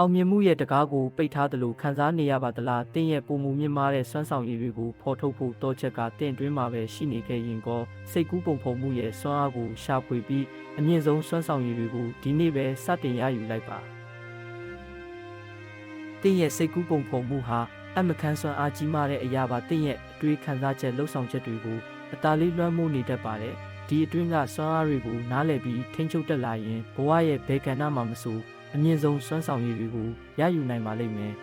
အောင်မြင်မှုရဲ့တကားကိုပိတ်ထားသလိုခံစားနေရပါသလားတင်းရဲ့ပုံမူမြင့်မားတဲ့စွမ်းဆောင်ရည်တွေကိုဖော်ထုတ်ဖို့တောချက်ကတင့်တွင်းမှာပဲရှိနေခဲ့ရင်ကောစိတ်ကူးပုံဖော်မှုရဲ့စွမ်းအားကိုရှာဖွေပြီးအမြင့်ဆုံးစွမ်းဆောင်ရည်တွေကိုဒီနေ့ပဲစတင်ရယူလိုက်ပါတင်းရဲ့စိတ်ကူးပုံဖော်မှုဟာအမခန်းစွမ်းအားကြီးမားတဲ့အရာပါတင်းရဲ့အတွေးခံစားချက်လှုပ်ဆောင်ချက်တွေကိုအတားလေးလွှမ်းမိုးနေတတ်ပါတယ်ဒီအတွင်းကစွမ်းအားတွေကိုနားလည်ပြီးထိန်းချုပ်တတ်လာရင်ဘဝရဲ့ဘယ်ကဏ္ဍမှာမဆို အမြင့်ဆုံးစွမ်းဆောင်ရည်တွေကိုရယူနိုင်ပါလိမ့်မယ်။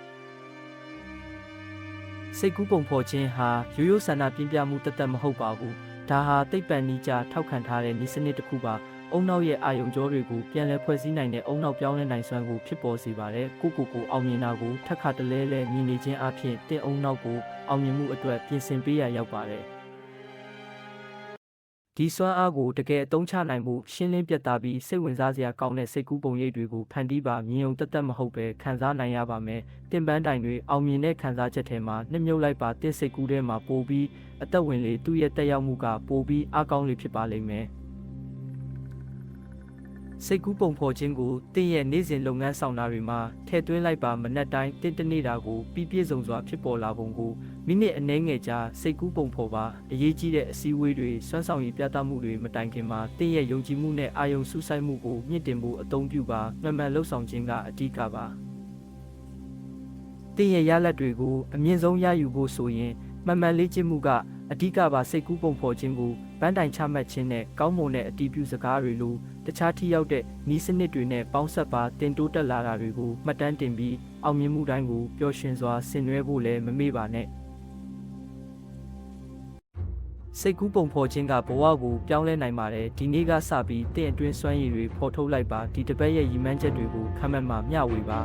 စိတ်ကူးပုံဖော်ခြင်းဟာရိုးရိုးဆန္ဒပြင်းပြမှုတသက်မဟုတ်ပါဘူး။ဒါဟာသိပ္ပံနိကြထောက်ခံထားတဲ့ဤစနစ်တစ်ခုပါ။အုံနောက်ရဲ့အာယုံကြောတွေကိုပြန်လည်ဖွဲ့စည်းနိုင်တဲ့အုံနောက်ပြောင်းလဲနိုင်စွမ်းကိုဖြစ်ပေါ်စေပါတယ်။ကိုကိုကိုအောင်မြင်တာကိုထက်ခါတလဲလဲမြင်နေခြင်းအပြင်တင့်အုံနောက်ကိုအောင်မြင်မှုအတွက်ပြင်ဆင်ပေးရရောက်ပါတယ်။ ဒီစွမ်းအားကိုတကယ်အသုံးချနိုင်မှုရှင်းလင်းပြတ်သားပြီးစိတ်ဝင်စားစရာကောင်းတဲ့စိတ်ကူးပုံရိပ်တွေကိုဖန်တီးပါမြင်ုံတက်တက်မဟုတ်ပဲခံစားနိုင်ရပါမယ်။တင်ပန်းတိုင်တွေအောင်မြင်တဲ့ခံစားချက်ထဲမှာနှစ်မြုပ်လိုက်ပါတစ်စိတ်ကူးထဲမှာပိုပြီးအသက်ဝင်လေသူ့ရဲ့တက်ရောက်မှုကပိုပြီးအားကောင်းလေဖြစ်ပါလိမ့်မယ်။ စိတ်ကူးပုံဖော်ခြင်းကိုတင့်ရဲ့နေ့စဉ်လုပ်ငန်းဆောင်တာတွေမှာထည့်သွင်းလိုက်ပါမနက်တိုင်းတင့်တနေ့တာကိုပြီးပြည့်စုံစွာဖြစ်ပေါ်လာပုံကိုမိနစ်အနည်းငယ်ကြာစိတ်ကူးပုံဖော်ပါအရေးကြီးတဲ့အစည်းအဝေးတွေစွမ်းဆောင်ရည်ပြသမှုတွေမတိုင်ခင်မှာတင့်ရဲ့ယုံကြည်မှုနဲ့အာယုံစူးစိုက်မှုကိုမြင့်တင်ဖို့အသုံးပြုပါမှန်မှန်လှုပ်ဆောင်ခြင်းကအဓိကပါတင့်ရဲ့ရလဒ်တွေကိုအမြင့်ဆုံးရယူဖို့ဆိုရင် မှန်မှန်လေ့ကျင့်မှုကအဓိကပါစိတ်ကူးပုံဖော်ခြင်းကိုဗန်းတိုင်ချမှတ်ခြင်းနဲ့ကောင်းမွန်တဲ့အတီးပြုစကားတွေလိုတခြားထိရောက်တဲ့နီးစနစ်တွေနဲ့ပေါင်းဆက်ပါတင်တိုးတက်လာတာတွေကိုမှတ်တမ်းတင်ပြီးအောင်မြင်မှုတိုင်းကိုပျော်ရွှင်စွာဆင်နွှဲဖို့လည်းမမေ့ပါနဲ့စိတ်ကူးပုံဖော်ခြင်းကဘဝကိုပြောင်းလဲနိုင်ပါတယ်ဒီနေ့ကစပြီးတင့်အတွင်းစွမ်းရည်တွေဖော်ထုတ်လိုက်ပါဒီတစ်ပတ်ရဲ့ရည်မှန်းချက်တွေကိုခံမှတ်မှမျှဝေပါ